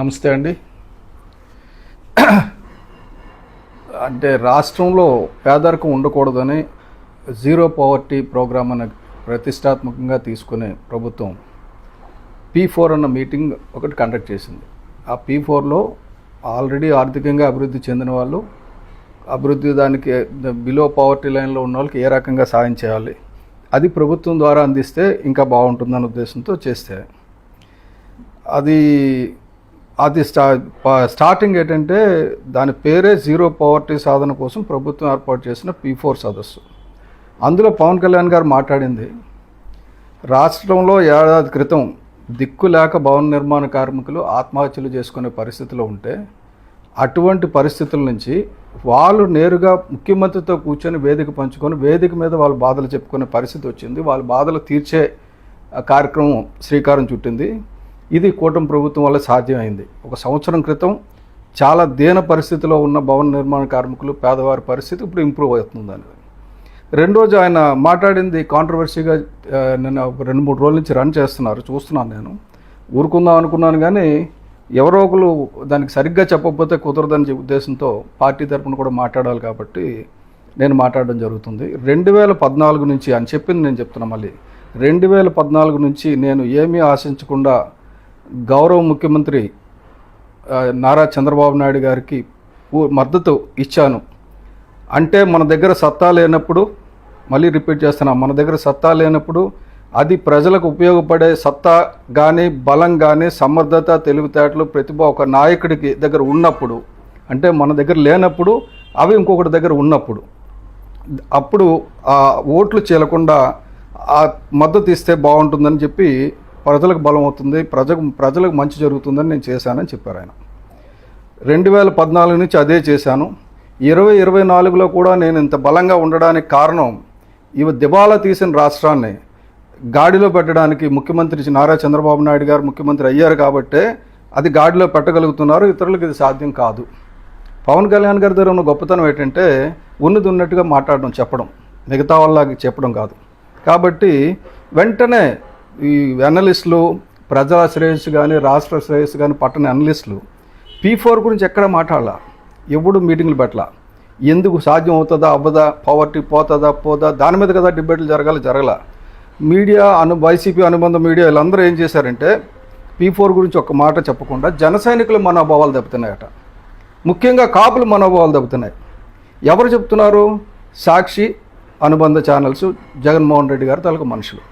నమస్తే అండి. అంటే రాష్ట్రంలో పేదరికం ఉండకూడదని జీరో పవర్టీ ప్రోగ్రామ్ అనే ప్రతిష్టాత్మకంగా తీసుకునే ప్రభుత్వం పీ ఫోర్ అన్న మీటింగ్ ఒకటి కండక్ట్ చేసింది. ఆ పీ ఫోర్లో ఆల్రెడీ ఆర్థికంగా అభివృద్ధి చెందిన వాళ్ళు అభివృద్ధి దానికి బిలో పవర్టీ లైన్లో ఉన్న వాళ్ళకి ఏ రకంగా సాయం చేయాలి అది ప్రభుత్వం ద్వారా అందిస్తే ఇంకా బాగుంటుందన్న ఉద్దేశంతో చేస్తే. అది అది స్టా స్టార్టింగ్ ఏంటంటే దాని పేరే జీరో పవర్టీ సాధన కోసం ప్రభుత్వం ఏర్పాటు చేసిన పీ ఫోర్ సదస్సు. అందులో పవన్ కళ్యాణ్ గారు మాట్లాడింది రాష్ట్రంలో ఏడాది క్రితం దిక్కు లేక భవన నిర్మాణ కార్మికులు ఆత్మహత్యలు చేసుకునే పరిస్థితిలో ఉంటే అటువంటి పరిస్థితుల నుంచి వాళ్ళు నేరుగా ముఖ్యమంత్రితో కూర్చొని వేదిక పంచుకొని వేదిక మీద వాళ్ళ బాధలు చెప్పుకునే పరిస్థితి వచ్చింది. వాళ్ళ బాధలు తీర్చే కార్యక్రమం శ్రీకారం చుట్టింది. ఇది కూటమి ప్రభుత్వం వల్ల సాధ్యమైంది. ఒక సంవత్సరం క్రితం చాలా దీన పరిస్థితిలో ఉన్న భవన నిర్మాణ కార్మికులు పేదవారి పరిస్థితి ఇప్పుడు ఇంప్రూవ్ అవుతుందని రెండు రెండోజు ఆయన మాట్లాడింది కాంట్రవర్సీగా నేను నిన్న రెండు మూడు రోజుల నుంచి రన్ చేస్తున్నారు. చూస్తున్నాను నేను. ఊరుకుందాం అనుకున్నాను కానీ ఎవరో ఒకరు దానికి సరిగ్గా చెప్పకపోతే కుదరదని ఉద్దేశంతో పార్టీ తరపున కూడా మాట్లాడాలి కాబట్టి నేను మాట్లాడడం జరుగుతుంది. రెండు వేల పద్నాలుగు నుంచి అని చెప్పింది నేను చెప్తున్నా మళ్ళీ రెండు వేల పద్నాలుగు నుంచి నేను ఏమీ ఆశించకుండా గౌరవ ముఖ్యమంత్రి నారా చంద్రబాబు నాయుడు గారికి మద్దతు ఇచ్చాను. అంటే మన దగ్గర సత్తా లేనప్పుడు మళ్ళీ రిపీట్ చేస్తున్నాం మన దగ్గర సత్తా లేనప్పుడు అది ప్రజలకు ఉపయోగపడే సత్తా కానీ బలం కానీ సమర్థత తెలివితేటలు ప్రతిభ ఒక నాయకుడికి దగ్గర ఉన్నప్పుడు అంటే మన దగ్గర లేనప్పుడు అవి ఇంకొకటి దగ్గర ఉన్నప్పుడు అప్పుడు ఆ ఓట్లు చేయకుండా ఆ మద్దతు ఇస్తే బాగుంటుందని చెప్పి ప్రజలకు బలం అవుతుంది ప్రజలకు ప్రజలకు మంచి జరుగుతుందని నేను చేశానని చెప్పారు ఆయన. రెండు వేల పద్నాలుగు నుంచి అదే చేశాను. ఇరవై ఇరవై నాలుగులో కూడా నేను ఇంత బలంగా ఉండడానికి కారణం ఇవి దివాలా తీసిన రాష్ట్రాన్ని గాడిలో పెట్టడానికి ముఖ్యమంత్రి నారా చంద్రబాబు నాయుడు గారు ముఖ్యమంత్రి అయ్యారు కాబట్టే అది గాడిలో పెట్టగలుగుతున్నారు. ఇతరులకు ఇది సాధ్యం కాదు. పవన్ కళ్యాణ్ గారి దగ్గర ఉన్న గొప్పతనం ఏంటంటే ఉన్నది ఉన్నట్టుగా మాట్లాడడం చెప్పడం మిగతా వాళ్ళకి చెప్పడం కాదు. కాబట్టి వెంటనే ఈ అనలిస్టులు ప్రజా శ్రేయస్సు కానీ రాష్ట్ర శ్రేయస్సు కానీ పట్టణ అనలిస్టులు పీ ఫోర్ గురించి ఎక్కడ మాట్లాడాల? ఎప్పుడు మీటింగ్లు పెట్టాల? ఎందుకు సాధ్యం అవుతుందా అవ్వదా పవర్టీ పోతుందా పోదా? దాని మీద కదా డిబేట్లు జరగాలి జరగల. మీడియా అను వైసీపీ అనుబంధ మీడియా వీళ్ళందరూ ఏం చేశారంటే పీ ఫోర్ గురించి ఒక మాట చెప్పకుండా జన సైనికుల మనోభావాలు దెబ్బతున్నాయట. ముఖ్యంగా కాపుల మనోభావాలు దెబ్బతున్నాయి. ఎవరు చెప్తున్నారు? సాక్షి అనుబంధ ఛానల్స్ జగన్మోహన్ రెడ్డి గారు తాలూకు మనుషులు.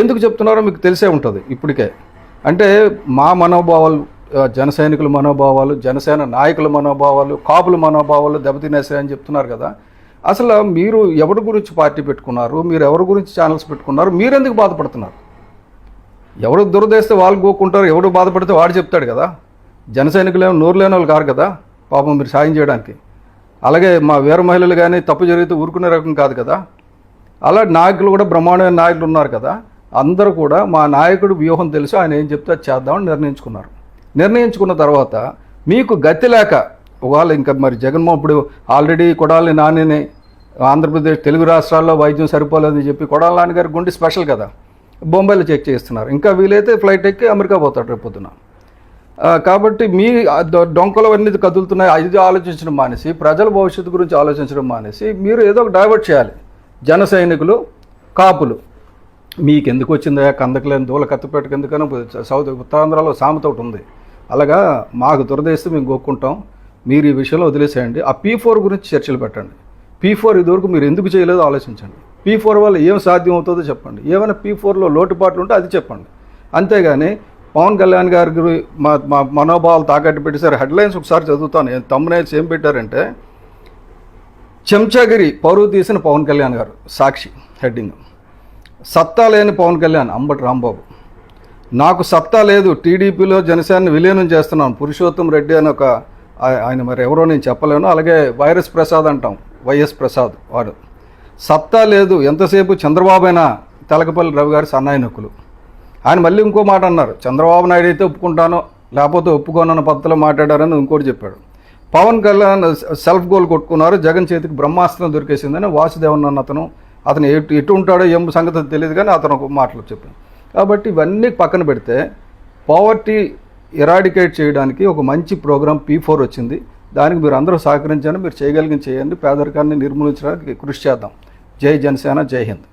ఎందుకు చెప్తున్నారో మీకు తెలిసే ఉంటుంది ఇప్పటికే. అంటే మా మనోభావాలు జన సైనికుల మనోభావాలు జనసేన నాయకుల మనోభావాలు కాపుల మనోభావాలు దెబ్బతినేసాయని చెప్తున్నారు కదా. అసలు మీరు ఎవరి గురించి పార్టీ పెట్టుకున్నారు? మీరు ఎవరి గురించి ఛానల్స్ పెట్టుకున్నారు? మీరెందుకు బాధపడుతున్నారు? ఎవరు దురదేస్తే వాళ్ళు గోక్కుంటారు ఎవరు బాధపడితే వాడు చెప్తాడు కదా. జన సైనికులు ఏమో నోరు లేని వాళ్ళు కారు కదా పాపం మీరు సాయం చేయడానికి. అలాగే మా వీర మహిళలు కానీ తప్పు జరిగితే ఊరుకునే రకం కాదు కదా. అలా నాయకులు కూడా బ్రహ్మాండమైన నాయకులు ఉన్నారు కదా. అందరూ కూడా మా నాయకుడు వ్యూహం తెలుసు ఆయన ఏం చెప్తే చేద్దామని నిర్ణయించుకున్నారు. నిర్ణయించుకున్న తర్వాత మీకు గతి లేక ఒకవేళ ఇంకా మరి జగన్మోహన్ ఇప్పుడు ఆల్రెడీ కొడాలి నానిని ఆంధ్రప్రదేశ్ తెలుగు రాష్ట్రాల్లో వైద్యం సరిపోలేదని చెప్పి కొడాలి నాని గారి గుండె స్పెషల్ కదా. బొంబాయిలో చెక్ చేస్తున్నారు. ఇంకా వీలైతే ఫ్లైట్ ఎక్కి అమెరికా పోతాడు రేపు పొద్దున. కాబట్టి మీ డొంకలు అన్నీ కదులుతున్నాయి. అది ఆలోచించడం మానేసి ప్రజల భవిష్యత్తు గురించి ఆలోచించడం మానేసి మీరు ఏదో ఒక డైవర్ట్ చేయాలి. జన సైనికులు కాపులు. మీకు ఎందుకు వచ్చిందా కందకలేని దూల కత్తిపేటకు ఎందుకని సౌత్ ఉత్తరాంధ్రలో సామెత ఒకటి ఉంది. అలాగా మాకు దురదేస్తే మేము గొక్కుంటాం. మీరు ఈ విషయంలో వదిలేసేయండి. ఆ పీ ఫోర్ గురించి చర్చలు పెట్టండి. పీ ఫోర్ ఇదివరకు మీరు ఎందుకు చేయలేదో ఆలోచించండి. పీ ఫోర్ వల్ల ఏం సాధ్యం అవుతుందో చెప్పండి. ఏమైనా పీ ఫోర్లో లోటుపాట్లు ఉంటే అది చెప్పండి. అంతేగాని పవన్ కళ్యాణ్ గారి మా మా మనోభావాలు తాకట్టు పెట్టేసారు హెడ్లైన్స్ ఒకసారి చదువుతాను. తమ్మునైల్స్ ఏం పెట్టారంటే చెంచాగిరి పరువు తీసిన పవన్ కళ్యాణ్ గారు సాక్షి హెడ్డింగ్. సత్తా లేని పవన్ కళ్యాణ్ అంబటి రాంబాబు. నాకు సత్తా లేదు టీడీపీలో జనసేనని విలీనం చేస్తున్నాను పురుషోత్తం రెడ్డి అని ఒక ఆయన మరి ఎవరో నేను చెప్పలేను అలాగే వైరస్ ప్రసాద్ అంటాం వైఎస్ ప్రసాద్ వాడు. సత్తా లేదు ఎంతసేపు చంద్రబాబు అయినా తెలకపల్లి రవి గారి సన్నాయి నొక్కులు ఆయన మళ్ళీ ఇంకో మాట అన్నారు చంద్రబాబు నాయుడు అయితే ఒప్పుకుంటానో లేకపోతే ఒప్పుకోనన్న పద్ధతిలో మాట్లాడారని ఇంకోటి చెప్పాడు. పవన్ కళ్యాణ్ సెల్ఫ్ గోల్ కొట్టుకున్నారు జగన్ చేతికి బ్రహ్మాస్త్రం దొరికేసిందని వాసుదేవన్ అన్న అతను అతను ఎటు ఎటు ఉంటాడో ఏం సంగతి తెలియదు కానీ అతను ఒక మాటలు చెప్పాను కాబట్టి ఇవన్నీ పక్కన పెడితే పవర్టీ ఎరాడికేట్ చేయడానికి ఒక మంచి ప్రోగ్రామ్ పీ ఫోర్ వచ్చింది. దానికి మీరు అందరూ సహకరించండి మీరు చేయగలిగిన చేయండి. పేదరికాన్ని నిర్మూలించడానికి కృషి చేద్దాం. జై జనసేన జై హింద్.